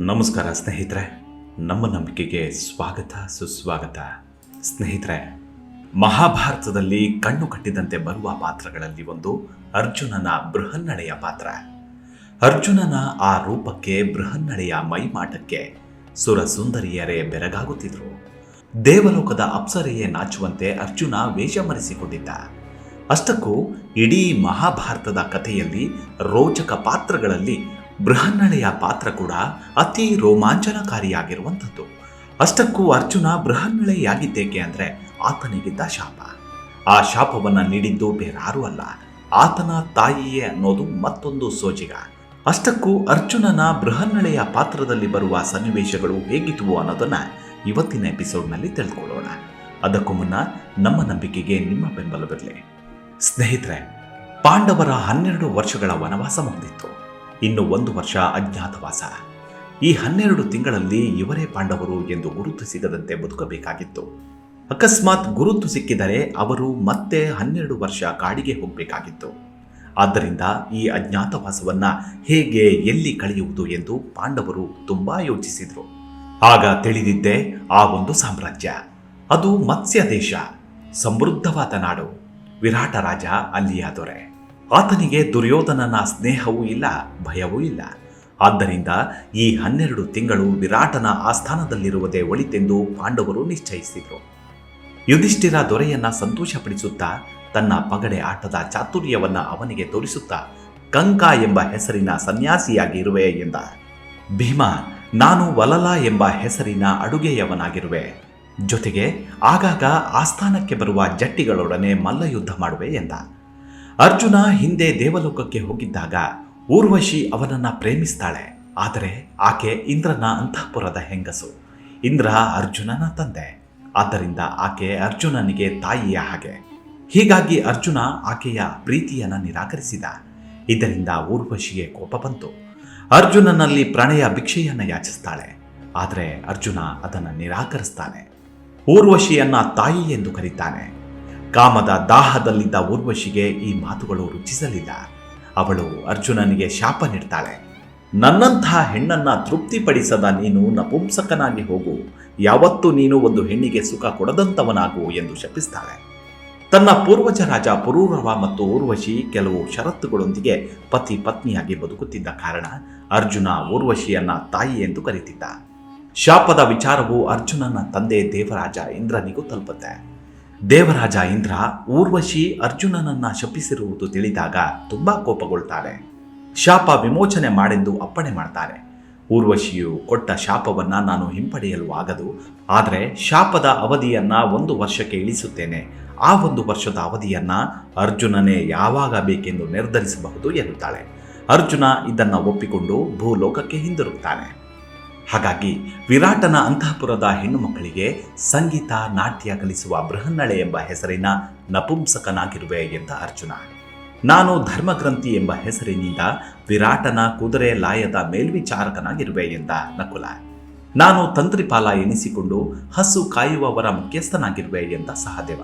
ನಮಸ್ಕಾರ ಸ್ನೇಹಿತರೆ, ನಮ್ಮ ನಂಬಿಕೆಗೆ ಸ್ವಾಗತ, ಸುಸ್ವಾಗತ. ಸ್ನೇಹಿತರೆ, ಮಹಾಭಾರತದಲ್ಲಿ ಕಣ್ಣು ಕಟ್ಟಿದಂತೆ ಬರುವ ಪಾತ್ರಗಳಲ್ಲಿ ಒಂದು ಅರ್ಜುನನ ಬೃಹನ್ನಳೆಯ ಪಾತ್ರ. ಅರ್ಜುನನ ಆ ರೂಪಕ್ಕೆ ಬೃಹನ್ನಳೆಯ ಮೈಮಾಟಕ್ಕೆ ಸುರ ಸುಂದರಿಯರೇ ಬೆರಗಾಗುತ್ತಿದ್ರು. ದೇವಲೋಕದ ಅಪ್ಸರೆಯೇ ನಾಚುವಂತೆ ಅರ್ಜುನ ವೇಷ ಮರೆಸಿಕೊಂಡಿದ್ದ ಅಷ್ಟಕ್ಕೂ ಇಡೀ ಮಹಾಭಾರತದ ಕಥೆಯಲ್ಲಿ ರೋಚಕ ಪಾತ್ರಗಳಲ್ಲಿ ಬೃಹನ್ನಳೆಯ ಪಾತ್ರ ಕೂಡ ಅತಿ ರೋಮಾಂಚನಕಾರಿಯಾಗಿರುವಂಥದ್ದು. ಅಷ್ಟಕ್ಕೂ ಅರ್ಜುನ ಬೃಹನ್ನಳೆಯಾಗಿದ್ದೇಕೆ ಅಂದರೆ ಆತನಿಗಿದ್ದ ಶಾಪ. ಆ ಶಾಪವನ್ನು ನೀಡಿದ್ದು ಬೇರಾರೂ ಅಲ್ಲ, ಆತನ ತಾಯಿಯೇ ಅನ್ನೋದು ಮತ್ತೊಂದು ಸೋಜಿಗ. ಅಷ್ಟಕ್ಕೂ ಅರ್ಜುನನ ಬೃಹನ್ನಳೆಯ ಪಾತ್ರದಲ್ಲಿ ಬರುವ ಸನ್ನಿವೇಶಗಳು ಹೇಗಿದ್ವು ಅನ್ನೋದನ್ನ ಇವತ್ತಿನ ಎಪಿಸೋಡ್ನಲ್ಲಿ ತಿಳ್ಕೊಳ್ಳೋಣ. ಅದಕ್ಕೂ ಮುನ್ನ ನಮ್ಮ ನಂಬಿಕೆಗೆ ನಿಮ್ಮ ಬೆಂಬಲವಿರಲಿ. ಸ್ನೇಹಿತರೆ, ಪಾಂಡವರ ಹನ್ನೆರಡು ವರ್ಷಗಳ ವನವಾಸ ಮುಗಿದಿತ್ತು. ಇನ್ನು ಒಂದು ವರ್ಷ ಅಜ್ಞಾತವಾಸ. ಈ ಹನ್ನೆರಡು ತಿಂಗಳಲ್ಲಿ ಇವರೇ ಪಾಂಡವರು ಎಂದು ಗುರುತು ಸಿಗದಂತೆ ಬದುಕಬೇಕಾಗಿತ್ತು. ಅಕಸ್ಮಾತ್ ಗುರುತು ಸಿಕ್ಕಿದರೆ ಅವರು ಮತ್ತೆ ಹನ್ನೆರಡು ವರ್ಷ ಕಾಡಿಗೆ ಹೋಗಬೇಕಾಗಿತ್ತು. ಆದ್ದರಿಂದ ಈ ಅಜ್ಞಾತವಾಸವನ್ನ ಹೇಗೆ ಎಲ್ಲಿ ಕಳೆಯುವುದು ಎಂದು ಪಾಂಡವರು ತುಂಬಾ ಯೋಚಿಸಿದರು. ಆಗ ತಿಳಿದಿದ್ದೇ ಆ ಒಂದು ಸಾಮ್ರಾಜ್ಯ. ಅದು ಮತ್ಸ್ಯ ದೇಶ, ಸಮೃದ್ಧವಾದ ನಾಡು, ವಿರಾಟ ರಾಜ ಅಲ್ಲಿಯ ದೊರೆ. ಆತನಿಗೆ ದುರ್ಯೋಧನನ ಸ್ನೇಹವೂ ಇಲ್ಲ, ಭಯವೂ ಇಲ್ಲ. ಆದ್ದರಿಂದ ಈ ಹನ್ನೆರಡು ತಿಂಗಳು ವಿರಾಟನ ಆಸ್ಥಾನದಲ್ಲಿರುವುದೇ ಒಳಿತೆಂದು ಪಾಂಡವರು ನಿಶ್ಚಯಿಸಿದರು. ಯುಧಿಷ್ಠಿರ ದೊರೆಯನ್ನ ಸಂತೋಷಪಡಿಸುತ್ತಾ ತನ್ನ ಪಗಡೆ ಆಟದ ಚಾತುರ್ಯವನ್ನ ಅವನಿಗೆ ತೋರಿಸುತ್ತಾ, ಕಂಕ ಎಂಬ ಹೆಸರಿನ ಸನ್ಯಾಸಿಯಾಗಿ ಇರುವೆ ಎಂದ. ಭೀಮ, ನಾನು ವಲಲ ಎಂಬ ಹೆಸರಿನ ಅಡುಗೆಯವನಾಗಿರುವೆ. ಜೊತೆಗೆ ಆಗಾಗ ಆಸ್ಥಾನಕ್ಕೆ ಬರುವ ಜಟ್ಟಿಗಳೊಡನೆ ಮಲ್ಲಯುದ್ಧ ಮಾಡುವೆ ಎಂದ. ಅರ್ಜುನ ಹಿಂದೆ ದೇವಲೋಕಕ್ಕೆ ಹೋಗಿದ್ದಾಗ ಊರ್ವಶಿ ಅವನನ್ನ ಪ್ರೇಮಿಸ್ತಾಳೆ. ಆದರೆ ಆಕೆ ಇಂದ್ರನ ಅಂತಃಪುರದ ಹೆಂಗಸು. ಇಂದ್ರ ಅರ್ಜುನನ ತಂದೆ. ಆದ್ದರಿಂದ ಆಕೆ ಅರ್ಜುನನಿಗೆ ತಾಯಿಯ ಹಾಗೆ. ಹೀಗಾಗಿ ಅರ್ಜುನ ಆಕೆಯ ಪ್ರೀತಿಯನ್ನ ನಿರಾಕರಿಸಿದ. ಇದರಿಂದ ಊರ್ವಶಿಗೆ ಕೋಪ ಬಂತು. ಅರ್ಜುನನಲ್ಲಿ ಪ್ರಣಯ ಭಿಕ್ಷೆಯನ್ನು ಯಾಚಿಸ್ತಾಳೆ. ಆದರೆ ಅರ್ಜುನ ಅದನ್ನು ನಿರಾಕರಿಸ್ತಾನೆ. ಊರ್ವಶಿಯನ್ನ ತಾಯಿ ಎಂದು ಕರೀತಾನೆ. ಕಾಮದ ದಾಹದಲ್ಲಿದ್ದ ಊರ್ವಶಿಗೆ ಈ ಮಾತುಗಳು ರುಚಿಸಲಿಲ್ಲ. ಅವಳು ಅರ್ಜುನನಿಗೆ ಶಾಪ ನೀಡ್ತಾಳೆ. ನನ್ನಂತಹ ಹೆಣ್ಣನ್ನ ತೃಪ್ತಿಪಡಿಸದ ನೀನು ನಪುಂಸಕನಾಗಿ ಹೋಗು. ಯಾವತ್ತೂ ನೀನು ಒಂದು ಹೆಣ್ಣಿಗೆ ಸುಖ ಕೊಡದಂತವನಾಗು ಎಂದು ಶಪಿಸ್ತಾಳೆ. ತನ್ನ ಪೂರ್ವಜ ರಾಜ ಪುರೂರವ ಮತ್ತು ಊರ್ವಶಿ ಕೆಲವು ಷರತ್ತುಗಳೊಂದಿಗೆ ಪತಿ ಪತ್ನಿಯಾಗಿ ಬದುಕುತ್ತಿದ್ದ ಕಾರಣ ಅರ್ಜುನ ಊರ್ವಶಿಯನ್ನ ತಾಯಿ ಎಂದು ಕರೀತಿದ್ದ. ಶಾಪದ ವಿಚಾರವು ಅರ್ಜುನನ ತಂದೆ ದೇವರಾಜ ಇಂದ್ರನಿಗೂ ತಲುಪುತ್ತೆ. ದೇವರಾಜ ಇಂದ್ರ ಊರ್ವಶಿ ಅರ್ಜುನನನ್ನ ಶಪಿಸಿರುವುದು ತಿಳಿದಾಗ ತುಂಬಾ ಕೋಪಗೊಳ್ತಾರೆ ಶಾಪ ವಿಮೋಚನೆ ಮಾಡೆಂದು ಅಪ್ಪಣೆ ಮಾಡ್ತಾರೆ. ಊರ್ವಶಿಯು ಕೊಟ್ಟ ಶಾಪವನ್ನ ನಾನು ಹಿಂಪಡೆಯಲು ಆಗದು. ಆದರೆ ಶಾಪದ ಅವಧಿಯನ್ನ ಒಂದು ವರ್ಷಕ್ಕೆ ಇಳಿಸುತ್ತೇನೆ. ಆ ಒಂದು ವರ್ಷದ ಅವಧಿಯನ್ನ ಅರ್ಜುನನೇ ಯಾವಾಗ ಬೇಕೆಂದು ನಿರ್ಧರಿಸಬಹುದು ಎನ್ನುತ್ತಾಳೆ. ಅರ್ಜುನ ಇದನ್ನು ಒಪ್ಪಿಕೊಂಡು ಭೂಲೋಕಕ್ಕೆ ಹಿಂದಿರುಗ್ತಾನೆ. ಹಾಗಾಗಿ ವಿರಾಟನ ಅಂತಃಪುರದ ಹೆಣ್ಣು ಮಕ್ಕಳಿಗೆ ಸಂಗೀತ, ನಾಟ್ಯ ಕಲಿಸುವ ಬೃಹನ್ನಳೆ ಎಂಬ ಹೆಸರಿನ ನಪುಂಸಕನಾಗಿರುವೆ ಎಂದ ಅರ್ಜುನ. ನಾನು ಧರ್ಮಗ್ರಂಥಿ ಎಂಬ ಹೆಸರಿನಿಂದ ವಿರಾಟನ ಕುದುರೆ ಲಾಯದ ಮೇಲ್ವಿಚಾರಕನಾಗಿರುವೆ ಎಂದ ನಕುಲ. ನಾನು ತಂತ್ರಿಪಾಲ ಎನಿಸಿಕೊಂಡು ಹಸು ಕಾಯುವವರ ಮುಖ್ಯಸ್ಥನಾಗಿರುವೆ ಎಂದ ಸಹದೇವ.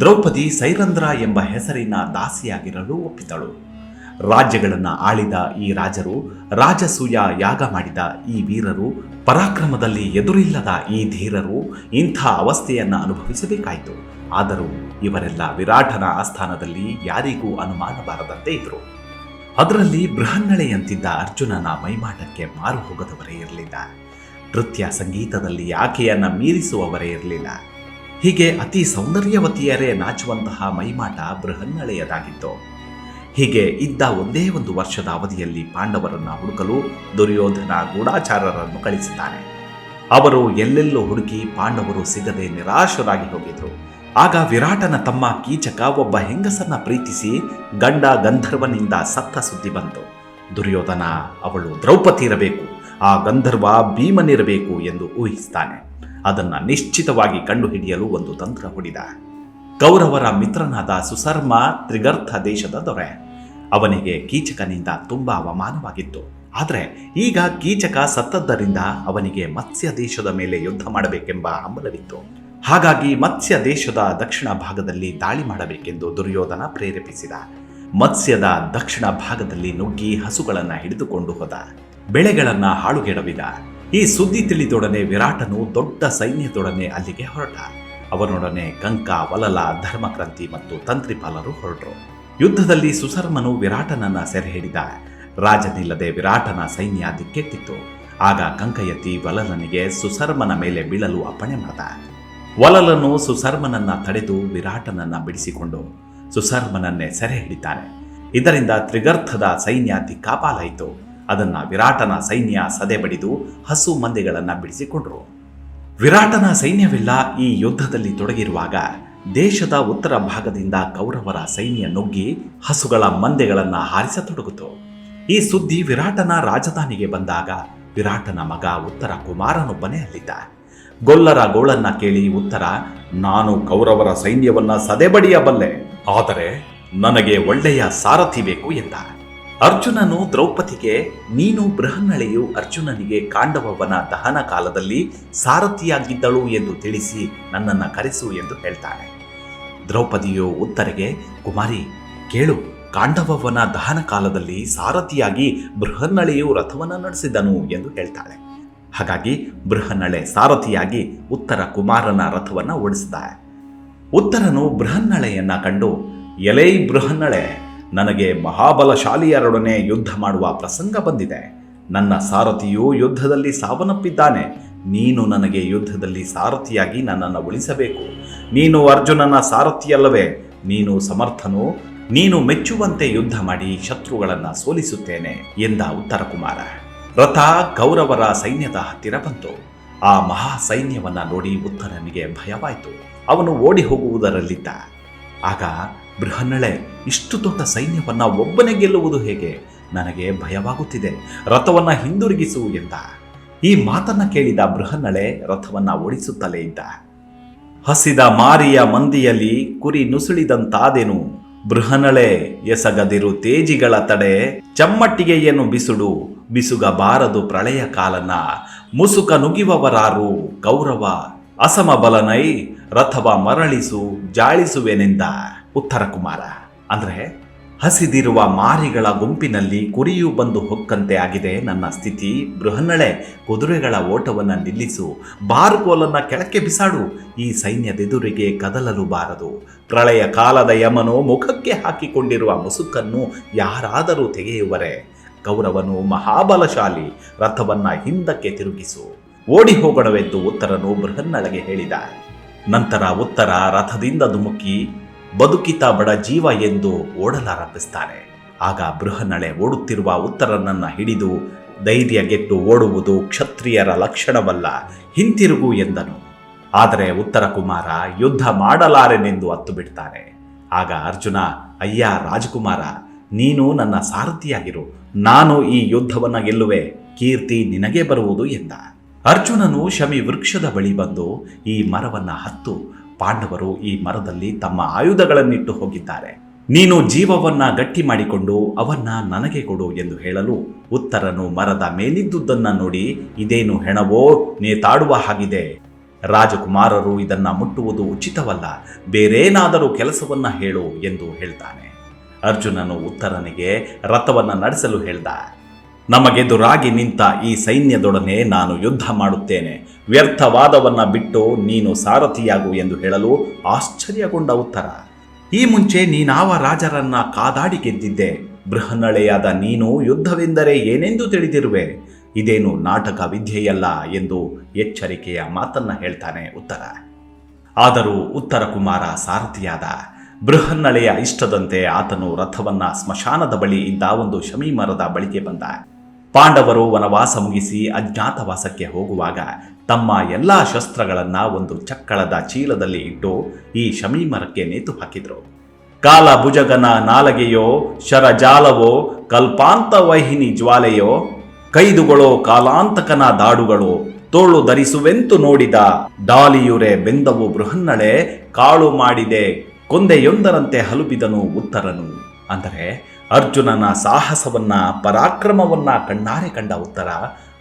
ದ್ರೌಪದಿ ಸೈರಂಧ್ರ ಎಂಬ ಹೆಸರಿನ ದಾಸಿಯಾಗಿರಲು ಒಪ್ಪಿದಳು ರಾಜ್ಯಗಳನ್ನು ಆಳಿದ ಈ ರಾಜರು, ರಾಜಸೂಯ ಯಾಗ ಮಾಡಿದ ಈ ವೀರರು ಪರಾಕ್ರಮದಲ್ಲಿ ಎದುರಿಲ್ಲದ ಈ ಧೀರರು ಇಂಥ ಅವಸ್ಥೆಯನ್ನು ಅನುಭವಿಸಬೇಕಾಯಿತು. ಆದರೂ ಇವರೆಲ್ಲ ವಿರಾಟನ ಆಸ್ಥಾನದಲ್ಲಿ ಯಾರಿಗೂ ಅನುಮಾನ ಬಾರದಂತೆ ಇದ್ರು. ಅದರಲ್ಲಿ ಬೃಹನ್ನಳೆಯಂತಿದ್ದ ಅರ್ಜುನನ ಮೈಮಾಟಕ್ಕೆ ಮಾರು ಹೋಗದವರೇ ಇರಲಿಲ್ಲ. ನೃತ್ಯ ಸಂಗೀತದಲ್ಲಿ ಆಕೆಯನ್ನು ಮೀರಿಸುವವರೇ ಇರಲಿಲ್ಲ. ಹೀಗೆ ಅತಿ ಸೌಂದರ್ಯವತಿಯರೇ ನಾಚುವಂತಹ ಮೈಮಾಟ ಬೃಹನ್ನಳೆಯದಾಗಿತ್ತು. ಹೀಗೆ ಇದ್ದ ಒಂದೇ ಒಂದು ವರ್ಷದ ಅವಧಿಯಲ್ಲಿ ಪಾಂಡವರನ್ನು ಹುಡುಕಲು ದುರ್ಯೋಧನ ಗೂಢಾಚಾರರನ್ನು ಕಳಿಸಿದ್ದಾನೆ. ಅವರು ಎಲ್ಲೆಲ್ಲೂ ಹುಡುಕಿ ಪಾಂಡವರು ಸಿಗದೆ ನಿರಾಶರಾಗಿ ಹೋಗಿದ್ರು. ಆಗ ವಿರಾಟನ ತಮ್ಮ ಕೀಚಕ ಒಬ್ಬ ಹೆಂಗಸನ್ನ ಪ್ರೀತಿಸಿ ಗಂಡ ಗಂಧರ್ವನಿಂದ ಸತ್ತ ಸುದ್ದಿ ಬಂತು. ದುರ್ಯೋಧನ, ಅವಳು ದ್ರೌಪದಿ ಇರಬೇಕು ಆ ಗಂಧರ್ವ ಭೀಮನಿರಬೇಕು ಎಂದು ಊಹಿಸ್ತಾನೆ. ಅದನ್ನು ನಿಶ್ಚಿತವಾಗಿ ಕಂಡುಹಿಡಿಯಲು ಒಂದು ತಂತ್ರ ಹೊಡಿದ. ಕೌರವರ ಮಿತ್ರನಾದ ಸುಸರ್ಮ ತ್ರಿಗರ್ಥ ದೇಶದ ದೊರೆ. ಅವನಿಗೆ ಕೀಚಕನಿಂದ ತುಂಬಾ ಅವಮಾನವಾಗಿತ್ತು. ಆದರೆ ಈಗ ಕೀಚಕ ಸತ್ತದ್ದರಿಂದ ಅವನಿಗೆ ಮತ್ಸ್ಯ ದೇಶದ ಮೇಲೆ ಯುದ್ಧ ಮಾಡಬೇಕೆಂಬ ಹಂಬಲವಿತ್ತು. ಹಾಗಾಗಿ ಮತ್ಸ್ಯ ದೇಶದ ದಕ್ಷಿಣ ಭಾಗದಲ್ಲಿ ದಾಳಿ ಮಾಡಬೇಕೆಂದು ದುರ್ಯೋಧನ ಪ್ರೇರೇಪಿಸಿದ. ಮತ್ಸ್ಯದ ದಕ್ಷಿಣ ಭಾಗದಲ್ಲಿ ನುಗ್ಗಿ ಹಸುಗಳನ್ನು ಹಿಡಿದುಕೊಂಡು ಹೋದ. ಬೆಳೆಗಳನ್ನ ಹಾಳುಗೆಡವಿದ. ಈ ಸುದ್ದಿ ತಿಳಿದೊಡನೆ ವಿರಾಟನು ದೊಡ್ಡ ಸೈನ್ಯದೊಡನೆ ಅಲ್ಲಿಗೆ ಹೊರಟ. ಅವನೊಡನೆ ಕಂಕ ವಲಲ ಧರ್ಮಕ್ರಾಂತಿ ಮತ್ತು ತಂತ್ರಿಪಾಲರು ಹೊರಟರು. ಯುದ್ಧದಲ್ಲಿ ಸುಸರ್ಮನು ವಿರಾಟನನ್ನ ಸೆರೆ ಹಿಡಿದ. ರಾಜನಿಲ್ಲದೆ ವಿರಾಟನ ಸೈನ್ಯ ದಿಕ್ಕೆತ್ತಿತ್ತು. ಆಗ ಕಂಕಯತಿ ವಲಲನಿಗೆ ಸುಸರ್ಮನ ಮೇಲೆ ಬೀಳಲು ಅಪ್ಪಣೆ ಮಾಡಿದ. ವಲಲನು ಸುಸರ್ಮನನ್ನ ತಡೆದು ವಿರಾಟನನ್ನ ಬಿಡಿಸಿಕೊಂಡು ಸುಸರ್ಮನನ್ನೇ ಸೆರೆ ಹಿಡಿತಾನೆ. ಇದರಿಂದ ತ್ರಿಗರ್ಥದ ಸೈನ್ಯ ದಿಕ್ಕಾಪಾಲಾಯಿತು. ಅದನ್ನ ವಿರಾಟನ ಸೈನ್ಯ ಸದೆ ಬಡಿದು ಹಸು ಮಂದಿಗಳನ್ನ ಬಿಡಿಸಿಕೊಂಡ್ರು. ವಿರಾಟನ ಸೈನ್ಯವೆಲ್ಲ ಈ ಯುದ್ಧದಲ್ಲಿ ತೊಡಗಿರುವಾಗ ದೇಶದ ಉತ್ತರ ಭಾಗದಿಂದ ಕೌರವರ ಸೈನ್ಯ ನುಗ್ಗಿ ಹಸುಗಳ ಮಂದೆಗಳನ್ನು ಹಾರಿಸತೊಡಗಿತು. ಈ ಸುದ್ದಿ ವಿರಾಟನ ರಾಜಧಾನಿಗೆ ಬಂದಾಗ ವಿರಾಟನ ಮಗ ಉತ್ತರ ಕುಮಾರನೊಬ್ಬನೇ ಅಲ್ಲಿದ್ದ. ಗೊಲ್ಲರ ಗೋಳನ್ನ ಕೇಳಿ ಉತ್ತರ, ನಾನು ಕೌರವರ ಸೈನ್ಯವನ್ನ ಸದೆಬಡಿಯಬಲ್ಲೆ, ಆದರೆ ನನಗೆ ಒಳ್ಳೆಯ ಸಾರಥಿ ಬೇಕು ಎಂದ. ಅರ್ಜುನನು ದ್ರೌಪದಿಗೆ, ನೀನು ಬೃಹನ್ನಳೆಯು ಅರ್ಜುನನಿಗೆ ಕಾಂಡವವನ ದಹನ ಕಾಲದಲ್ಲಿ ಸಾರಥಿಯಾಗಿದ್ದಳು ಎಂದು ತಿಳಿಸಿ ನನ್ನನ್ನು ಕರೆಸು ಎಂದು ಹೇಳ್ತಾನೆ. ದ್ರೌಪದಿಯು ಉತ್ತರೆಗೆ, ಕುಮಾರಿ, ಕೇಳು, ಕಾಂಡವವನ ದಹನ ಕಾಲದಲ್ಲಿ ಸಾರಥಿಯಾಗಿ ಬೃಹನ್ನಳೆಯು ರಥವನ್ನು ನಡೆಸಿದನು ಎಂದು ಹೇಳ್ತಾಳೆ. ಹಾಗಾಗಿ ಬೃಹನ್ನಳೆ ಸಾರಥಿಯಾಗಿ ಉತ್ತರ ಕುಮಾರನ ರಥವನ್ನು ಓಡಿಸಿದ ಉತ್ತರನು ಬೃಹನ್ನಳೆಯನ್ನ ಕಂಡು, ಎಲೈ ಬೃಹನ್ನಳೆ ನನಗೆ ಮಹಾಬಲಶಾಲಿಯರೊಡನೆ ಯುದ್ಧ ಮಾಡುವ ಪ್ರಸಂಗ ಬಂದಿದೆ. ನನ್ನ ಸಾರಥಿಯು ಯುದ್ಧದಲ್ಲಿ ಸಾವನ್ನಪ್ಪಿದ್ದಾನೆ. ನೀನು ನನಗೆ ಯುದ್ಧದಲ್ಲಿ ಸಾರಥಿಯಾಗಿ ನನ್ನನ್ನು ಉಳಿಸಬೇಕು. ನೀನು ಅರ್ಜುನನ ಸಾರಥಿಯಲ್ಲವೇ. ನೀನು ಸಮರ್ಥನು. ನೀನು ಮೆಚ್ಚುವಂತೆ ಯುದ್ಧ ಮಾಡಿ ಶತ್ರುಗಳನ್ನು ಸೋಲಿಸುತ್ತೇನೆ ಎಂದ ಉತ್ತರ ಕುಮಾರ ರಥ ಕೌರವರ ಸೈನ್ಯದ ಹತ್ತಿರ ಬಂತು. ಆ ಮಹಾ ಸೈನ್ಯವನ್ನ ನೋಡಿ ಉತ್ತರನಿಗೆ ಭಯವಾಯಿತು. ಅವನು ಓಡಿ ಹೋಗುವುದರಲ್ಲಿದ್ದ. ಆಗ ಬೃಹನ್ನಳೆ, ಇಷ್ಟು ದೊಡ್ಡ ಸೈನ್ಯವನ್ನು ಒಬ್ಬನೇ ಗೆಲ್ಲುವುದು ಹೇಗೆ? ನನಗೆ ಭಯವಾಗುತ್ತಿದೆ, ರಥವನ್ನು ಹಿಂದಿರುಗಿಸು ಎಂದ ಈ ಮಾತನ್ನ ಕೇಳಿದ ಬೃಹನ್ನಳೆ ರಥವನ್ನು ಓಡಿಸುತ್ತಲೇ ಇದ್ದ. ಹಸಿದ ಮಾರಿಯ ಮಂದಿಯಲ್ಲಿ ಕುರಿ ನುಸುಳಿದಂತಾದೆನು. ಬೃಹನಳೆ ಎಸಗದಿರು ತೇಜಿಗಳ ತಡೆ, ಚಮ್ಮಟ್ಟಿಗೆಯನ್ನು ಬಿಸುಡು, ಬಿಸುಗಬಾರದು ಪ್ರಳಯ ಕಾಲನ. ಮುಸುಕ ನುಗಿವವರಾರು ಕೌರವ ಅಸಮಬಲನೈ, ರಥವ ಮರಳಿಸು, ಜಾಳಿಸುವೆನೆಂದ. ಉತ್ತರ ಕುಮಾರ, ಅಂದ್ರೆ ಹಸಿದಿರುವ ಮಾರಿಗಳ ಗುಂಪಿನಲ್ಲಿ ಕುರಿಯು ಬಂದು ಹೊಕ್ಕಂತೆ ಆಗಿದೆ. ನನ್ನ ಸ್ಥಿತಿ, ಬೃಹನ್ನಳೆ, ಕುದುರೆಗಳ ಓಟವನ್ನ ನಿಲ್ಲಿಸು, ಬಾರುಕೋಲನ್ನ ಕೆಳಕ್ಕೆ ಬಿಸಾಡು, ಈ ಸೈನ್ಯದೆದುರಿಗೆ ಕದಲಲು ಬಾರದು. ಪ್ರಳಯ ಕಾಲದ ಯಮನು ಮುಖಕ್ಕೆ ಹಾಕಿಕೊಂಡಿರುವ ಮುಸುಕನ್ನು ಯಾರಾದರೂ ತೆಗೆಯುವರೆ. ಕೌರವನು ಮಹಾಬಲಶಾಲಿ, ರಥವನ್ನ ಹಿಂದಕ್ಕೆ ತಿರುಗಿಸು. ಓಡಿ ಹೋಗೋಣವೆಂದು ಉತ್ತರನು ಬೃಹನ್ನಳೆಗೆ ಹೇಳಿದ. ನಂತರ ಉತ್ತರ ರಥದಿಂದ ಧುಮುಕಿ ಬದುಕಿತ ಬಡ ಜೀವ ಎಂದು ಓಡಲಾರಂಭಿಸ್ತಾನೆ ಆಗ ಬೃಹನಳೆ ಓಡುತ್ತಿರುವ ಉತ್ತರನನ್ನ ಹಿಡಿದು ಧೈರ್ಯಗೆಟ್ಟು ಓಡುವುದು ಕ್ಷತ್ರಿಯರ ಲಕ್ಷಣವಲ್ಲ, ಹಿಂತಿರುಗು ಎಂದನು. ಆದರೆ ಉತ್ತರ ಕುಮಾರ ಯುದ್ಧ ಮಾಡಲಾರೆನೆಂದು ಅತ್ತು ಬಿಡ್ತಾನೆ ಆಗ ಅರ್ಜುನ, ಅಯ್ಯ ರಾಜಕುಮಾರ, ನೀನು ನನ್ನ ಸಾರಥಿಯಾಗಿರು. ನಾನು ಈ ಯುದ್ಧವನ್ನ ಗೆಲ್ಲುವೆ. ಕೀರ್ತಿ ನಿನಗೆ ಬರುವುದು ಎಂದ. ಅರ್ಜುನನು ಶಮಿ ವೃಕ್ಷದ ಬಳಿ ಬಂದು ಈ ಮರವನ್ನ ಹತ್ತು. ಪಾಂಡವರು ಈ ಮರದಲ್ಲಿ ತಮ್ಮ ಆಯುಧಗಳನ್ನಿಟ್ಟು ಹೋಗಿದ್ದಾರೆ. ನೀನು ಜೀವವನ್ನ ಗಟ್ಟಿ ಮಾಡಿಕೊಂಡು ಅವನ್ನ ನನಗೆ ಕೊಡು ಎಂದು ಹೇಳಲು ಉತ್ತರನು ಮರದ ಮೇಲಿದ್ದುದನ್ನ ನೋಡಿ, ಇದೇನು ಹೆಣವೋ, ನೇತಾಡುವ ಹಾಗಿದೆ. ರಾಜಕುಮಾರರು ಇದನ್ನ ಮುಟ್ಟುವುದು ಉಚಿತವಲ್ಲ, ಬೇರೇನಾದರೂ ಕೆಲಸವನ್ನ ಹೇಳು ಎಂದು ಹೇಳ್ತಾನೆ. ಅರ್ಜುನನು ಉತ್ತರನಿಗೆ, ರಥವನ್ನ ನಡೆಸಲು ಹೇಳ್ದ. ನಮಗೆದುರಾಗಿ ನಿಂತ ಈ ಸೈನ್ಯದೊಡನೆ ನಾನು ಯುದ್ಧ ಮಾಡುತ್ತೇನೆ. ವ್ಯರ್ಥವಾದವನ್ನ ಬಿಟ್ಟು ನೀನು ಸಾರಥಿಯಾಗು ಎಂದು ಹೇಳಲು ಆಶ್ಚರ್ಯಗೊಂಡ ಉತ್ತರ. ಈ ಮುಂಚೆ ನೀನಾವ ರಾಜರನ್ನ ಕಾದಾಡಿ ಗೆದ್ದಿದ್ದೆ. ಬೃಹನ್ನಳೆಯಾದ ನೀನು ಯುದ್ಧವೆಂದರೆ ಏನೆಂದು ತಿಳಿದಿರುವೆ? ಇದೇನು ನಾಟಕ ವಿದ್ಯೆಯಲ್ಲ ಎಂದು ಎಚ್ಚರಿಕೆಯ ಮಾತನ್ನ ಹೇಳ್ತಾನೆ ಉತ್ತರ. ಆದರೂ ಉತ್ತರ ಕುಮಾರ ಸಾರಥಿಯಾದ. ಬೃಹನ್ನಳೆಯ ಇಷ್ಟದಂತೆ ಆತನು ರಥವನ್ನ ಸ್ಮಶಾನದ ಬಳಿ ಇದ್ದ ಒಂದು ಶಮೀಮರದ ಬಳಿಗೆ ಬಂದ. ಪಾಂಡವರು ವನವಾಸ ಮುಗಿಸಿ ಅಜ್ಞಾತವಾಸಕ್ಕೆ ಹೋಗುವಾಗ ತಮ್ಮ ಎಲ್ಲಾ ಶಸ್ತ್ರಗಳನ್ನು ಒಂದು ಚಕ್ಕಳದ ಚೀಲದಲ್ಲಿ ಇಟ್ಟು ಈ ಶಮೀಮರಕ್ಕೆ ನೇತು ಹಾಕಿದರು. ಕಾಲ ಭುಜಗನ ನಾಲಗೆಯೋ, ಶರಜಾಲವೋ, ಕಲ್ಪಾಂತ ವಹಿನಿ ಜ್ವಾಲೆಯೋ, ಕೈದುಗಳೋ ಕಾಲಾಂತಕನ ದಾಡುಗಳು, ತೋಳು ಧರಿಸುವೆಂತು ನೋಡಿದ ಡಾಲಿಯುರೆ ಬೆಂದವು ಬೃಹನ್ನಳೆ, ಕಾಳು ಮಾಡಿದೆ, ಕೊಂದೆಯೊಂದರಂತೆ ಹಲುಬಿದನು ಉತ್ತರನು. ಅಂದರೆ ಅರ್ಜುನನ ಸಾಹಸವನ್ನ, ಪರಾಕ್ರಮವನ್ನ ಕಣ್ಣಾರೆ ಕಂಡ ಉತ್ತರ,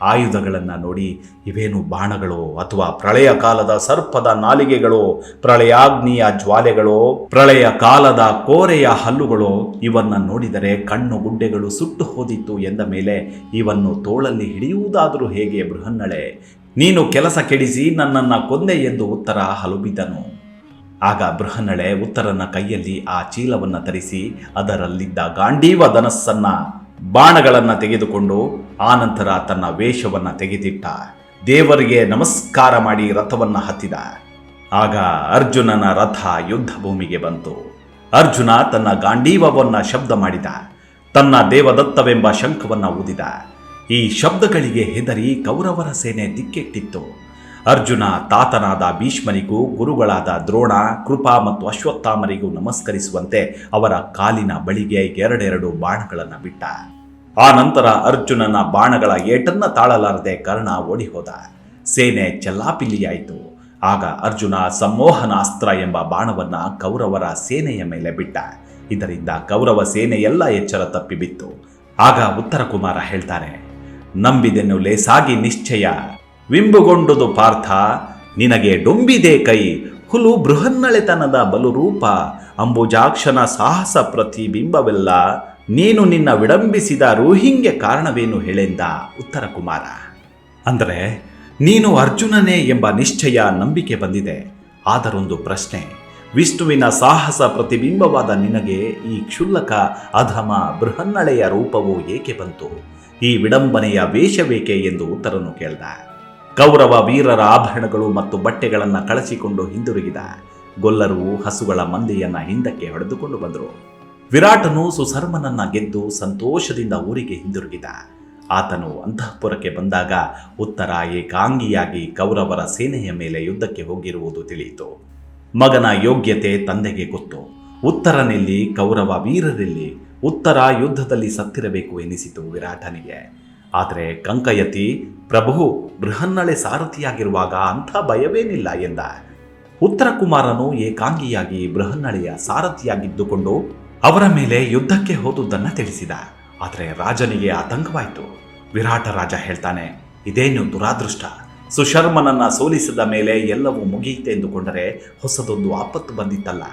ಆಯುಧಗಳನ್ನು ನೋಡಿ ಇವೇನು ಬಾಣಗಳು ಅಥವಾ ಪ್ರಳಯ ಕಾಲದ ಸರ್ಪದ ನಾಲಿಗೆಗಳು, ಪ್ರಳಯಾಗ್ನಿಯ ಜ್ವಾಲೆಗಳು, ಪ್ರಳಯ ಕಾಲದ ಕೋರೆಯ ಹಲ್ಲುಗಳು, ಇವನ್ನ ನೋಡಿದರೆ ಕಣ್ಣು ಗುಡ್ಡೆಗಳು ಸುಟ್ಟು ಹೋದಿತ್ತು ಎಂದ ಮೇಲೆ ಇವನ್ನು ತೋಳಲ್ಲಿ ಹಿಡಿಯುವುದಾದರೂ ಹೇಗೆ ಬೃಹನ್ನಳೆ? ನೀನು ಕೆಲಸ ಕೆಡಿಸಿ ನನ್ನನ್ನು ಕೊಂದೆ ಎಂದು ಉತ್ತರ ಹಲುಬಿದನು ಆಗ ಬೃಹನಳೆ ಉತ್ತರನ ಕೈಯಲ್ಲಿ ಆ ಚೀಲವನ್ನು ತರಿಸಿ ಅದರಲ್ಲಿದ್ದ ಗಾಂಡೀವ ಧನಸ್ಸನ್ನ ಬಾಣಗಳನ್ನು ತೆಗೆದುಕೊಂಡು ಆನಂತರ ತನ್ನ ವೇಷವನ್ನು ತೆಗೆದಿಟ್ಟ. ದೇವರಿಗೆ ನಮಸ್ಕಾರ ಮಾಡಿ ರಥವನ್ನು ಹತ್ತಿದ. ಆಗ ಅರ್ಜುನನ ರಥ ಯುದ್ಧ ಭೂಮಿಗೆ ಬಂತು. ಅರ್ಜುನ ತನ್ನ ಗಾಂಡೀವವನ್ನು ಶಬ್ದ ಮಾಡಿದ. ತನ್ನ ದೇವದತ್ತವೆಂಬ ಶಂಖವನ್ನು ಊದಿದ. ಈ ಶಬ್ದಗಳಿಗೆ ಹೆದರಿ ಕೌರವರ ಸೇನೆ ದಿಕ್ಕೆಟ್ಟಿತ್ತು. ಅರ್ಜುನ ತಾತನಾದ ಭೀಷ್ಮನಿಗೂ ಗುರುಗಳಾದ ದ್ರೋಣ, ಕೃಪಾ ಮತ್ತು ಅಶ್ವತ್ಥಾಮರಿಗೂ ನಮಸ್ಕರಿಸುವಂತೆ ಅವರ ಕಾಲಿನ ಬಳಿಗೆ ಎರಡೆರಡು ಬಾಣಗಳನ್ನು ಬಿಟ್ಟ. ಆ ನಂತರ ಅರ್ಜುನನ ಬಾಣಗಳ ಏಟನ್ನ ತಾಳಲಾರದೆ ಕರ್ಣ ಓಡಿಹೋದ. ಸೇನೆ ಚಲ್ಲಾಪಿಲ್ಲಿಯಾಯಿತು. ಆಗ ಅರ್ಜುನ ಸಮ್ಮೋಹನಾಸ್ತ್ರ ಎಂಬ ಬಾಣವನ್ನ ಕೌರವರ ಸೇನೆಯ ಮೇಲೆ ಬಿಟ್ಟ. ಇದರಿಂದ ಕೌರವ ಎಲ್ಲ ಎಚ್ಚರ ತಪ್ಪಿಬಿತ್ತು. ಆಗ ಉತ್ತರ ಕುಮಾರ ಹೇಳ್ತಾರೆ ನಂಬಿದೆನ್ನು ಲೇಸಾಗಿ ನಿಶ್ಚಯ. ವಿಂಬುಗೊಂಡುದು ಪಾರ್ಥ, ನಿನಗೆ ಡೊಂಬಿದೆ ಕೈ, ಹುಲು ಬೃಹನ್ನಳೆತನದ ಬಲುರೂಪ ಅಂಬುಜಾಕ್ಷನ ಸಾಹಸ ಪ್ರತಿಬಿಂಬವೆಲ್ಲ, ನೀನು ನಿನ್ನ ವಿಡಂಬಿಸಿದ ರೂಹಿಂಗೆ ಕಾರಣವೇನು ಹೇಳೆಂದ? ಉತ್ತರ ಕುಮಾರ. ಅಂದರೆ, ನೀನು ಅರ್ಜುನನೇ ಎಂಬ ನಿಶ್ಚಯ ನಂಬಿಕೆ ಬಂದಿದೆ. ಆದರೊಂದು ಪ್ರಶ್ನೆ, ವಿಷ್ಣುವಿನ ಸಾಹಸ ಪ್ರತಿಬಿಂಬವಾದ ನಿನಗೆ ಈ ಕ್ಷುಲ್ಲಕ ಅಧಮ ಬೃಹನ್ನಳೆಯ ರೂಪವು ಏಕೆ ಬಂತು? ಈ ವಿಡಂಬನೆಯ ವೇಷವೇಕೆ ಎಂದು ಉತ್ತರನು ಕೇಳ್ದ. ಕೌರವ ವೀರರ ಆಭರಣಗಳು ಮತ್ತು ಬಟ್ಟೆಗಳನ್ನು ಕಳಚಿಕೊಂಡು ಹಿಂದಿರುಗಿದ ಗೊಲ್ಲರು ಹಸುಗಳ ಮಂದೆಯನ್ನ ಹಿಂದಕ್ಕೆ ಹೊಡೆದುಕೊಂಡು ಬಂದರು. ವಿರಾಟನು ಸುಸರ್ಮನನ್ನ ಗೆದ್ದು ಸಂತೋಷದಿಂದ ಊರಿಗೆ ಹಿಂದಿರುಗಿದ. ಆತನು ಅಂತಃಪುರಕ್ಕೆ ಬಂದಾಗ ಉತ್ತರ ಏಕಾಂಗಿಯಾಗಿ ಕೌರವರ ಸೇನೆಯ ಮೇಲೆ ಯುದ್ಧಕ್ಕೆ ಹೋಗಿರುವುದು ತಿಳಿಯಿತು. ಮಗನ ಯೋಗ್ಯತೆ ತಂದೆಗೆ ಗೊತ್ತು. ಉತ್ತರನಲ್ಲಿ ಕೌರವ ವೀರರಲ್ಲಿ ಉತ್ತರ ಯುದ್ಧದಲ್ಲಿ ಸತ್ತಿರಬೇಕು ಎನಿಸಿತು ವಿರಾಟನಿಗೆ. ಆದರೆ ಕಂಕಯತಿ, ಪ್ರಭು ಬೃಹನ್ನಳೆ ಸಾರಥಿಯಾಗಿರುವಾಗ ಅಂಥ ಭಯವೇನಿಲ್ಲ ಎಂದ. ಉತ್ತರ ಕುಮಾರನು ಏಕಾಂಗಿಯಾಗಿ ಬೃಹನ್ನಳೆಯ ಸಾರಥಿಯಾಗಿದ್ದುಕೊಂಡು ಅವರ ಮೇಲೆ ಯುದ್ಧಕ್ಕೆ ಹೋದುದನ್ನು ತಿಳಿಸಿದ. ಆದರೆ ರಾಜನಿಗೆ ಆತಂಕವಾಯಿತು. ವಿರಾಟ ರಾಜ ಹೇಳ್ತಾನೆ, ಇದೇನು ದುರಾದೃಷ್ಟ. ಸುಶರ್ಮನನ್ನ ಸೋಲಿಸಿದ ಮೇಲೆ ಎಲ್ಲವೂ ಮುಗಿಯಿತೆ ಎಂದುಕೊಂಡರೆ ಹೊಸದೊಂದು ಆಪತ್ತು ಬಂದಿತ್ತಲ್ಲ.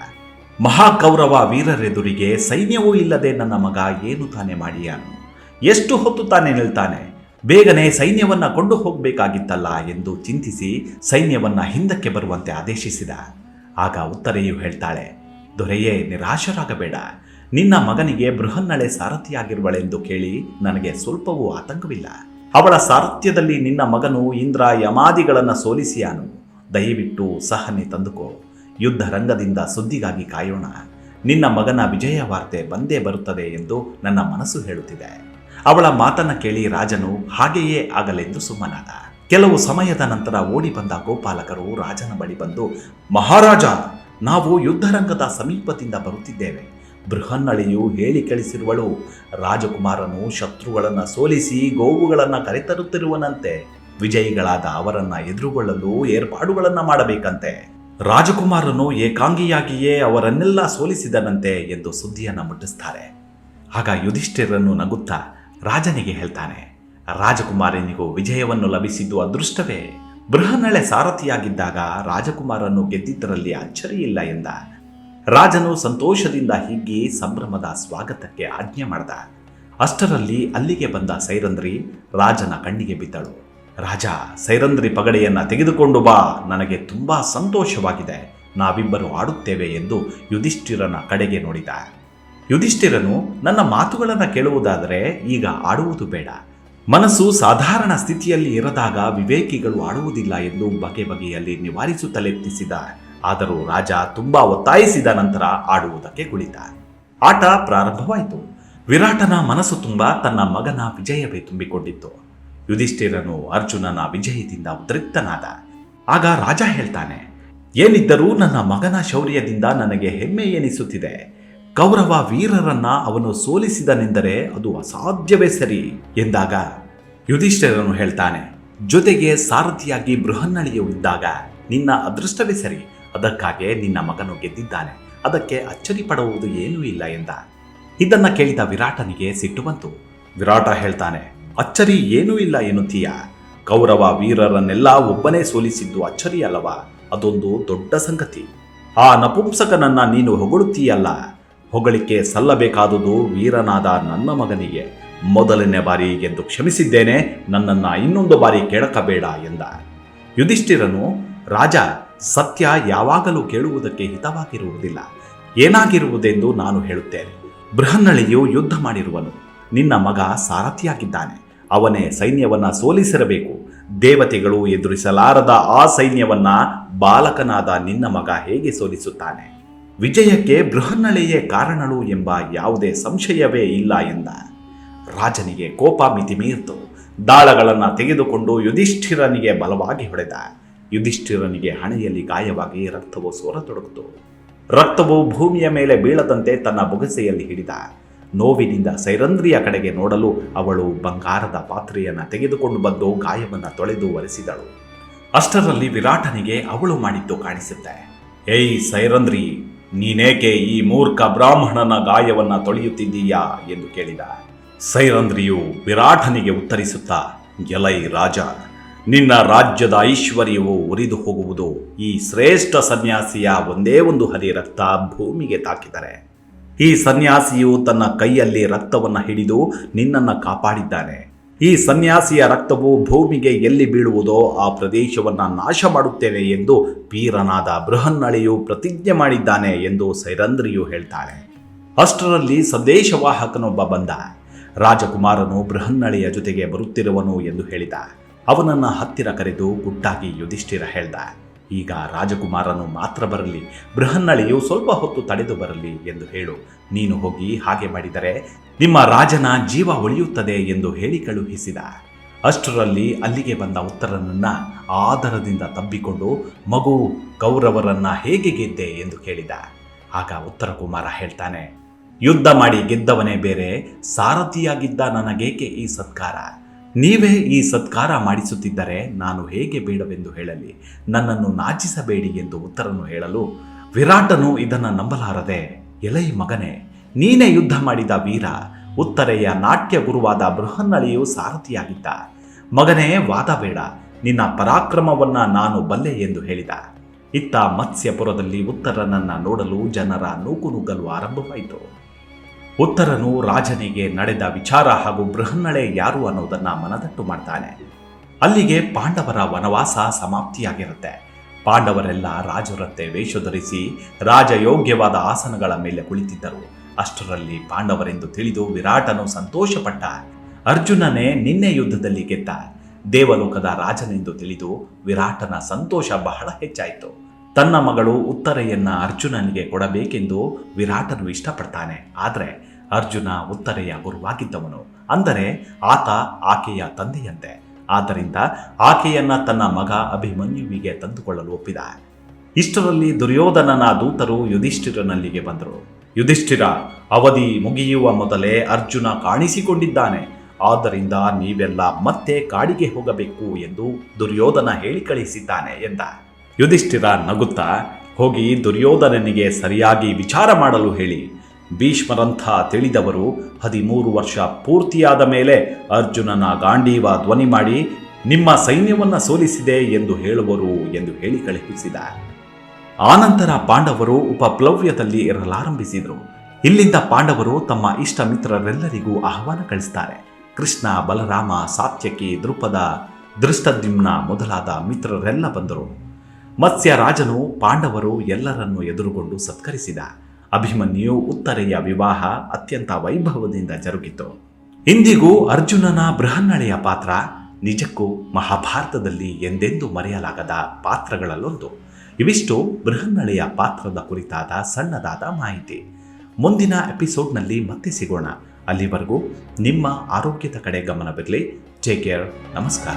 ಮಹಾಕೌರವ ವೀರರೆದುರಿಗೆ ಸೈನ್ಯವೂ ಇಲ್ಲದೆ ನನ್ನ ಮಗ ಏನು ತಾನೇ ಮಾಡಿಯಾನು ಎಷ್ಟು ಹೊತ್ತು ತಾನೇ ನಿಲ್ತಾನೆ? ಬೇಗನೆ ಸೈನ್ಯವನ್ನ ಕೊಂಡು ಹೋಗಬೇಕಾಗಿತ್ತಲ್ಲ ಎಂದು ಚಿಂತಿಸಿ ಸೈನ್ಯವನ್ನ ಹಿಂದಕ್ಕೆ ಬರುವಂತೆ ಆದೇಶಿಸಿದ. ಆಗ ಉತ್ತರೆಯು ಹೇಳ್ತಾಳೆ, ದೊರೆಯೇ, ನಿರಾಶರಾಗಬೇಡ. ನಿನ್ನ ಮಗನಿಗೆ ಬೃಹನ್ನಳೆ ಸಾರಥಿಯಾಗಿರುವಳೆಂದು ಕೇಳಿ ನನಗೆ ಸ್ವಲ್ಪವೂ ಆತಂಕವಿಲ್ಲ. ಅವಳ ಸಾರಥ್ಯದಲ್ಲಿ ನಿನ್ನ ಮಗನು ಇಂದ್ರ ಯಮಾದಿಗಳನ್ನು ಸೋಲಿಸಿಯಾನು. ದಯವಿಟ್ಟು ಸಹನೆ ತಂದುಕೋ. ಯುದ್ಧ ರಂಗದಿಂದ ಸುದ್ದಿಗಾಗಿ ಕಾಯೋಣ. ನಿನ್ನ ಮಗನ ವಿಜಯ ವಾರ್ತೆ ಬಂದೇ ಬರುತ್ತದೆ ಎಂದು ನನ್ನ ಮನಸ್ಸು ಹೇಳುತ್ತಿದೆ. ಅವಳ ಮಾತನ್ನ ಕೇಳಿ ರಾಜನು, ಹಾಗೆಯೇ ಆಗಲೆಂದು ಸುಮ್ಮನಾದ. ಕೆಲವು ಸಮಯದ ನಂತರ ಓಡಿ ಬಂದ ಗೋಪಾಲಕರು ರಾಜನ ಬಳಿ ಬಂದು, ಮಹಾರಾಜ, ನಾವು ಯುದ್ಧರಂಗದ ಸಮೀಪದಿಂದ ಬರುತ್ತಿದ್ದೇವೆ. ಬೃಹನ್ನಳಿಯು ಹೇಳಿ ಕಳಿಸಿರುವಳು, ರಾಜಕುಮಾರನು ಶತ್ರುಗಳನ್ನು ಸೋಲಿಸಿ ಗೋವುಗಳನ್ನು ಕರೆತರುತ್ತಿರುವನಂತೆ. ವಿಜಯಿಗಳಾದ ಅವರನ್ನು ಎದುರುಗೊಳ್ಳಲು ಏರ್ಪಾಡುಗಳನ್ನು ಮಾಡಬೇಕಂತೆ. ರಾಜಕುಮಾರನು ಏಕಾಂಗಿಯಾಗಿಯೇ ಅವರನ್ನೆಲ್ಲ ಸೋಲಿಸಿದನಂತೆ ಎಂದು ಸುದ್ದಿಯನ್ನು ಮುಟ್ಟಿಸ್ತಾರೆ. ಆಗ ಯುಧಿಷ್ಠಿರನ್ನು ನಗುತ್ತಾ ರಾಜನಿಗೆ ಹೇಳ್ತಾನೆ, ರಾಜಕುಮಾರನಿಗೂ ವಿಜಯವನ್ನು ಲಭಿಸಿದ್ದು ಅದೃಷ್ಟವೇ. ಬೃಹನಳೆ ಸಾರಥಿಯಾಗಿದ್ದಾಗ ರಾಜಕುಮಾರನ್ನು ಗೆದ್ದಿದ್ದರಲ್ಲಿ ಅಚ್ಚರಿಯಿಲ್ಲ ಎಂದ. ರಾಜನು ಸಂತೋಷದಿಂದ ಹಿಗ್ಗಿ ಸಂಭ್ರಮದ ಸ್ವಾಗತಕ್ಕೆ ಆಜ್ಞೆ ಮಾಡ್ದ. ಅಷ್ಟರಲ್ಲಿ ಅಲ್ಲಿಗೆ ಬಂದ ಸೈರಂದ್ರಿ ರಾಜನ ಕಣ್ಣಿಗೆ ಬಿದ್ದಳು. ರಾಜ, ಸೈರಂದ್ರಿ ಪಗಡೆಯನ್ನ ತೆಗೆದುಕೊಂಡು ಬಾ. ನನಗೆ ತುಂಬಾ ಸಂತೋಷವಾಗಿದೆ. ನಾವಿಬ್ಬರು ಆಡುತ್ತೇವೆ ಎಂದು ಯುಧಿಷ್ಠಿರನ ಕಡೆಗೆ ನೋಡಿದ. ಯುಧಿಷ್ಠಿರನು ನನ್ನ ಮಾತುಗಳನ್ನು ಕೇಳುವುದಾದರೆ ಈಗ ಆಡುವುದು ಬೇಡ. ಮನಸ್ಸು ಸಾಧಾರಣ ಸ್ಥಿತಿಯಲ್ಲಿ ಇರದಾಗ ವಿವೇಕಿಗಳು ಆಡುವುದಿಲ್ಲ ಎಂದು ಬಗೆ ಬಗೆಯಲ್ಲಿ ನಿವಾರಿಸುತ್ತಲೆತ್ತಿಸಿದ ಆದರೂ ರಾಜ ತುಂಬಾ ಒತ್ತಾಯಿಸಿದ ನಂತರ ಆಡುವುದಕ್ಕೆ ಕುಳಿತ ಆಟ ಪ್ರಾರಂಭವಾಯಿತು. ವಿರಾಟನ ಮನಸ್ಸು ತುಂಬ ತನ್ನ ಮಗನ ವಿಜಯವೇ ತುಂಬಿಕೊಂಡಿತ್ತು. ಯುಧಿಷ್ಠಿರನು ಅರ್ಜುನನ ವಿಜಯದಿಂದ ಉದ್ರಿಕ್ತನಾದ. ಆಗ ರಾಜ ಹೇಳ್ತಾನೆ, ಏನಿದ್ದರೂ ನನ್ನ ಮಗನ ಶೌರ್ಯದಿಂದ ನನಗೆ ಹೆಮ್ಮೆ ಎನಿಸುತ್ತಿದೆ. ಕೌರವ ವೀರರನ್ನ ಅವನು ಸೋಲಿಸಿದನೆಂದರೆ ಅದು ಅಸಾಧ್ಯವೇ ಸರಿ ಎಂದಾಗ ಯುಧಿಷ್ಠಿರನು ಹೇಳ್ತಾನೆ, ಜೊತೆಗೆ ಸಾರಥಿಯಾಗಿ ಬೃಹನ್ನಳಿಯು ಇದ್ದಾಗ ನಿನ್ನ ಅದೃಷ್ಟವೇ ಸರಿ. ಅದಕ್ಕಾಗೆ ನಿನ್ನ ಮಗನು ಗೆದ್ದಿದ್ದಾನೆ. ಅದಕ್ಕೆ ಅಚ್ಚರಿ ಪಡುವುದು ಏನೂ ಇಲ್ಲ ಎಂದ. ಇದನ್ನ ಕೇಳಿದ ವಿರಾಟನಿಗೆ ಸಿಟ್ಟು ಬಂತು. ವಿರಾಟ ಹೇಳ್ತಾನೆ, ಅಚ್ಚರಿ ಏನೂ ಇಲ್ಲ ಎನ್ನುತ್ತೀಯ. ಕೌರವ ವೀರರನ್ನೆಲ್ಲ ಒಬ್ಬನೇ ಸೋಲಿಸಿದ್ದು ಅಚ್ಚರಿ ಅಲ್ಲವಾ? ಅದೊಂದು ದೊಡ್ಡ ಸಂಗತಿ. ಆ ನಪುಂಸಕನನ್ನ ನೀನು ಹೊಗಳುತ್ತೀಯಲ್ಲ. ಹೊಗಳಿಕೆ ಸಲ್ಲಬೇಕಾದುದು ವೀರನಾದ ನನ್ನ ಮಗನಿಗೆ. ಮೊದಲನೇ ಬಾರಿ ಎಂದು ಕ್ಷಮಿಸಿದ್ದೇನೆ, ನನ್ನನ್ನ ಇನ್ನೊಂದು ಬಾರಿ ಕೇಳಕಬೇಡ ಎಂದ ಯುಧಿಷ್ಠಿರನು, ರಾಜ, ಸತ್ಯ ಯಾವಾಗಲೂ ಕೇಳುವುದಕ್ಕೆ ಹಿತವಾಗಿರುವುದಿಲ್ಲ. ಏನಾಗಿರುವುದೆಂದು ನಾನು ಹೇಳುತ್ತೇನೆ. ಬೃಹನ್ನಳಿಯು ಯುದ್ಧ ಮಾಡಿರುವನು. ನಿನ್ನ ಮಗ ಸಾರಥಿಯಾಗಿದ್ದಾನೆ. ಅವನೇ ಸೈನ್ಯವನ್ನ ಸೋಲಿಸಿರಬೇಕು. ದೇವತೆಗಳು ಎದುರಿಸಲಾರದ ಆ ಸೈನ್ಯವನ್ನ ಬಾಲಕನಾದ ನಿನ್ನ ಮಗ ಹೇಗೆ ಸೋಲಿಸುತ್ತಾನೆ? ವಿಜಯಕ್ಕೆ ಬೃಹನ್ನಳೆಯೇ ಕಾರಣಳು ಎಂಬ ಯಾವುದೇ ಸಂಶಯವೇ ಇಲ್ಲ ಎಂದ. ರಾಜನಿಗೆ ಕೋಪ ಮಿತಿ ಮೀರಿತು. ದಾಳಗಳನ್ನು ತೆಗೆದುಕೊಂಡು ಯುಧಿಷ್ಠಿರನಿಗೆ ಬಲವಾಗಿ ಹೊಡೆದ. ಯುಧಿಷ್ಠಿರನಿಗೆ ಹಣೆಯಲ್ಲಿ ಗಾಯವಾಗಿ ರಕ್ತವು ಸೋರತೊಡಗಿತು. ರಕ್ತವು ಭೂಮಿಯ ಮೇಲೆ ಬೀಳದಂತೆ ತನ್ನ ಬೊಗಸೆಯಲ್ಲಿ ಹಿಡಿದ. ನೋವಿನಿಂದ ಸೈರಂಧ್ರಿಯ ಕಡೆಗೆ ನೋಡಲು ಅವಳು ಬಂಗಾರದ ಪಾತ್ರೆಯನ್ನು ತೆಗೆದುಕೊಂಡು ಬಂದು ಗಾಯವನ್ನು ತೊಳೆದು ಒರೆಸಿದಳು. ಅಷ್ಟರಲ್ಲಿ ವಿರಾಟನಿಗೆ ಅವಳು ಮಾಡಿದ್ದು ಕಾಣಿಸುತ್ತೆ. ಏಯ್ ಸೈರಂಧ್ರಿ ನೀನೇಕೆ ಈ ಮೂರ್ಖ ಬ್ರಾಹ್ಮಣನ ಗಾಯವನ್ನ ತೊಳೆಯುತ್ತಿದ್ದೀಯಾ ಎಂದು ಕೇಳಿದ. ಸೈರಂದ್ರಿಯು ವಿರಾಟನಿಗೆ ಉತ್ತರಿಸುತ್ತಾ, ಎಲೈ ರಾಜ, ನಿನ್ನ ರಾಜ್ಯದ ಐಶ್ವರ್ಯವು ಉರಿದು ಹೋಗುವುದು ಈ ಶ್ರೇಷ್ಠ ಸನ್ಯಾಸಿಯ ಒಂದೇ ಒಂದು ಹರಿ ರಕ್ತ ಭೂಮಿಗೆ ತಾಕಿದರೆ. ಈ ಸನ್ಯಾಸಿಯು ತನ್ನ ಕೈಯಲ್ಲಿ ರಕ್ತವನ್ನು ಹಿಡಿದು ನಿನ್ನನ್ನು ಕಾಪಾಡಿದ್ದಾನೆ. ಈ ಸನ್ಯಾಸಿಯ ರಕ್ತವು ಭೂಮಿಗೆ ಎಲ್ಲಿ ಬೀಳುವುದೋ ಆ ಪ್ರದೇಶವನ್ನು ನಾಶ ಮಾಡುತ್ತೇನೆ ಎಂದು ಪೀರನಾದ ಬೃಹನ್ನಳೆಯು ಪ್ರತಿಜ್ಞೆ ಮಾಡಿದ್ದಾನೆ ಎಂದು ಸೈರಂದ್ರಿಯು ಹೇಳ್ತಾಳೆ. ಅಷ್ಟರಲ್ಲಿ ಸಂದೇಶವಾಹಕನೊಬ್ಬ ಬಂದ. ರಾಜಕುಮಾರನು ಬೃಹನ್ನಳೆಯ ಜೊತೆಗೆ ಬರುತ್ತಿರುವನು ಎಂದು ಹೇಳಿದ. ಅವನನ್ನ ಹತ್ತಿರ ಕರೆದು ಗುಟ್ಟಾಗಿ ಯುಧಿಷ್ಠಿರ ಹೇಳ್ದ. ಈಗ ರಾಜಕುಮಾರನು ಮಾತ್ರ ಬರಲಿ, ಬೃಹನ್ನಳೆಯು ಸ್ವಲ್ಪ ಹೊತ್ತು ತಡೆದು ಬರಲಿ ಎಂದು ಹೇಳು. ನೀನು ಹೋಗಿ ಹಾಗೆ ಮಾಡಿದರೆ ನಿಮ್ಮ ರಾಜನ ಜೀವ ಉಳಿಯುತ್ತದೆ ಎಂದು ಹೇಳಿ ಕಳುಹಿಸಿದ. ಅಷ್ಟರಲ್ಲಿ ಅಲ್ಲಿಗೆ ಬಂದ ಉತ್ತರನನ್ನ ಆದರದಿಂದ ತಬ್ಬಿಕೊಂಡು ಮಗು ಕೌರವರನ್ನ ಹೇಗೆ ಗೆದ್ದೆ ಎಂದು ಕೇಳಿದ. ಆಗ ಉತ್ತರ ಕುಮಾರ ಹೇಳ್ತಾನೆ, ಯುದ್ಧ ಮಾಡಿ ಗೆದ್ದವನೇ ಬೇರೆ, ಸಾರಥಿಯಾಗಿದ್ದ ನನಗೇಕೆ ಈ ಸತ್ಕಾರ? ನೀವೇ ಈ ಸತ್ಕಾರ ಮಾಡಿಸುತ್ತಿದ್ದರೆ ನಾನು ಹೇಗೆ ಬೇಡವೆಂದು ಹೇಳಲಿ? ನನ್ನನ್ನು ನಾಚಿಸಬೇಡಿ ಎಂದು ಉತ್ತರನು ಹೇಳಲು, ವಿರಾಟನು ಇದನ್ನು ನಂಬಲಾರದೆ, ಎಲೈ ಮಗನೇ, ನೀನೇ ಯುದ್ಧ ಮಾಡಿದ ವೀರ, ಉತ್ತರೆಯ ನಾಟ್ಯ ಗುರುವಾದ ಬೃಹನ್ನಳಿಯು ಸಾರಥಿಯಾಗಿದ್ದ. ಮಗನೇ, ವಾದ ಬೇಡ, ನಿನ್ನ ಪರಾಕ್ರಮವನ್ನ ನಾನು ಬಲ್ಲೆ ಎಂದು ಹೇಳಿದ. ಇತ್ತ ಮತ್ಸ್ಯಪುರದಲ್ಲಿ ಉತ್ತರನನ್ನ ನೋಡಲು ಜನರ ನೂಕುನುಗ್ಗಲು ಆರಂಭವಾಯಿತು. ಉತ್ತರನು ರಾಜನಿಗೆ ನಡೆದ ವಿಚಾರ ಹಾಗೂ ಬೃಹನ್ನಳೆ ಯಾರು ಅನ್ನೋದನ್ನ ಮನದಟ್ಟು ಮಾಡ್ತಾನೆ. ಅಲ್ಲಿಗೆ ಪಾಂಡವರ ವನವಾಸ ಸಮಾಪ್ತಿಯಾಗಿರುತ್ತೆ. ಪಾಂಡವರೆಲ್ಲ ರಾಜರತ್ತೆ ವೇಷ ಧರಿಸಿ ರಾಜಯೋಗ್ಯವಾದ ಆಸನಗಳ ಮೇಲೆ ಕುಳಿತಿದ್ದರು. ಅಷ್ಟರಲ್ಲಿ ಪಾಂಡವರೆಂದು ತಿಳಿದು ವಿರಾಟನು ಸಂತೋಷಪಟ್ಟ. ಅರ್ಜುನನೇ ನಿನ್ನೆ ಯುದ್ಧದಲ್ಲಿ ಗೆದ್ದ. ದೇವಲೋಕದ ರಾಜನೆಂದು ತಿಳಿದು ವಿರಾಟನ ಸಂತೋಷ ಬಹಳ ಹೆಚ್ಚಾಯಿತು. ತನ್ನ ಮಗಳು ಉತ್ತರೆಯನ್ನ ಅರ್ಜುನನಿಗೆ ಕೊಡಬೇಕೆಂದು ವಿರಾಟನು ಇಷ್ಟಪಡ್ತಾನೆ. ಆದರೆ ಅರ್ಜುನ ಉತ್ತರೆಯ ಗುರುವಾಗಿದ್ದವನು. ಅಂದರೆ ಆತ ಆಕೆಯ ತಂದೆಯಂತೆ. ಆದ್ದರಿಂದ ಆಕೆಯನ್ನ ತನ್ನ ಮಗ ಅಭಿಮನ್ಯುವಿಗೆ ತಂದುಕೊಳ್ಳಲು ಒಪ್ಪಿದ. ಇಷ್ಟರಲ್ಲಿ ದುರ್ಯೋಧನನ ದೂತರು ಯುಧಿಷ್ಠಿರನಲ್ಲಿಗೆ ಬಂದರು. ಯುಧಿಷ್ಠಿರ, ಅವಧಿ ಮುಗಿಯುವ ಮೊದಲೇ ಅರ್ಜುನ ಕಾಣಿಸಿಕೊಂಡಿದ್ದಾನೆ. ಆದ್ದರಿಂದ ನೀವೆಲ್ಲ ಮತ್ತೆ ಕಾಡಿಗೆ ಹೋಗಬೇಕು ಎಂದು ದುರ್ಯೋಧನ ಹೇಳಿ ಕಳಿಸಿದ್ದಾನೆ ಎಂದ. ಯುಧಿಷ್ಠಿರ ನಗುತ್ತಾ, ಹೋಗಿ ದುರ್ಯೋಧನನಿಗೆ ಸರಿಯಾಗಿ ವಿಚಾರ ಮಾಡಲು ಹೇಳಿ. ಭೀಷ್ಮರಂಥ ತಿಳಿದವರು ಹದಿಮೂರು ವರ್ಷ ಪೂರ್ತಿಯಾದ ಮೇಲೆ ಅರ್ಜುನನ ಗಾಂಡೀವ ಧ್ವನಿ ಮಾಡಿ, ನಿಮ್ಮ ಸೈನ್ಯವನ್ನ ಸೋಲಿಸಿದೆ ಎಂದು ಹೇಳುವರು ಎಂದು ಹೇಳಿ ಕಳುಹಿಸಿದ ಆನಂತರ ಪಾಂಡವರು ಉಪಪ್ಲವ್ಯದಲ್ಲಿ ಇರಲಾರಂಭಿಸಿದರು. ಇಲ್ಲಿಂದ ಪಾಂಡವರು ತಮ್ಮ ಇಷ್ಟ ಮಿತ್ರರೆಲ್ಲರಿಗೂ ಆಹ್ವಾನ ಕಳಿಸ್ತಾರೆ. ಕೃಷ್ಣ, ಬಲರಾಮ, ಸಾತ್ಯಕಿ ದೃಪದ ದೃಷ್ಟದ್ಯುಮ್ನ ಮೊದಲಾದ ಮಿತ್ರರೆಲ್ಲ ಬಂದರು. ಮತ್ಸ್ಯ ರಾಜನು ಪಾಂಡವರು ಎಲ್ಲರನ್ನು ಎದುರುಗೊಂಡು ಸತ್ಕರಿಸಿದ. ಅಭಿಮನ್ಯು ಉತ್ತರೆಯ ವಿವಾಹ ಅತ್ಯಂತ ವೈಭವದಿಂದ ಜರುಗಿತು. ಇಂದಿಗೂ ಅರ್ಜುನನ ಬೃಹನ್ನಳೆಯ ಪಾತ್ರ ನಿಜಕ್ಕೂ ಮಹಾಭಾರತದಲ್ಲಿ ಎಂದೆಂದೂ ಮರೆಯಲಾಗದ ಪಾತ್ರಗಳಲ್ಲೊಂದು. ಇವಿಷ್ಟು ಬೃಹನ್ನಳೆಯ ಪಾತ್ರದ ಕುರಿತಾದ ಸಣ್ಣದಾದ ಮಾಹಿತಿ. ಮುಂದಿನ ಎಪಿಸೋಡ್ನಲ್ಲಿ ಮತ್ತೆ ಸಿಗೋಣ. ಅಲ್ಲಿವರೆಗೂ ನಿಮ್ಮ ಆರೋಗ್ಯದ ಕಡೆ ಗಮನವಿರಲಿ ಟೇಕ್ ಕೇರ್ ನಮಸ್ಕಾರ.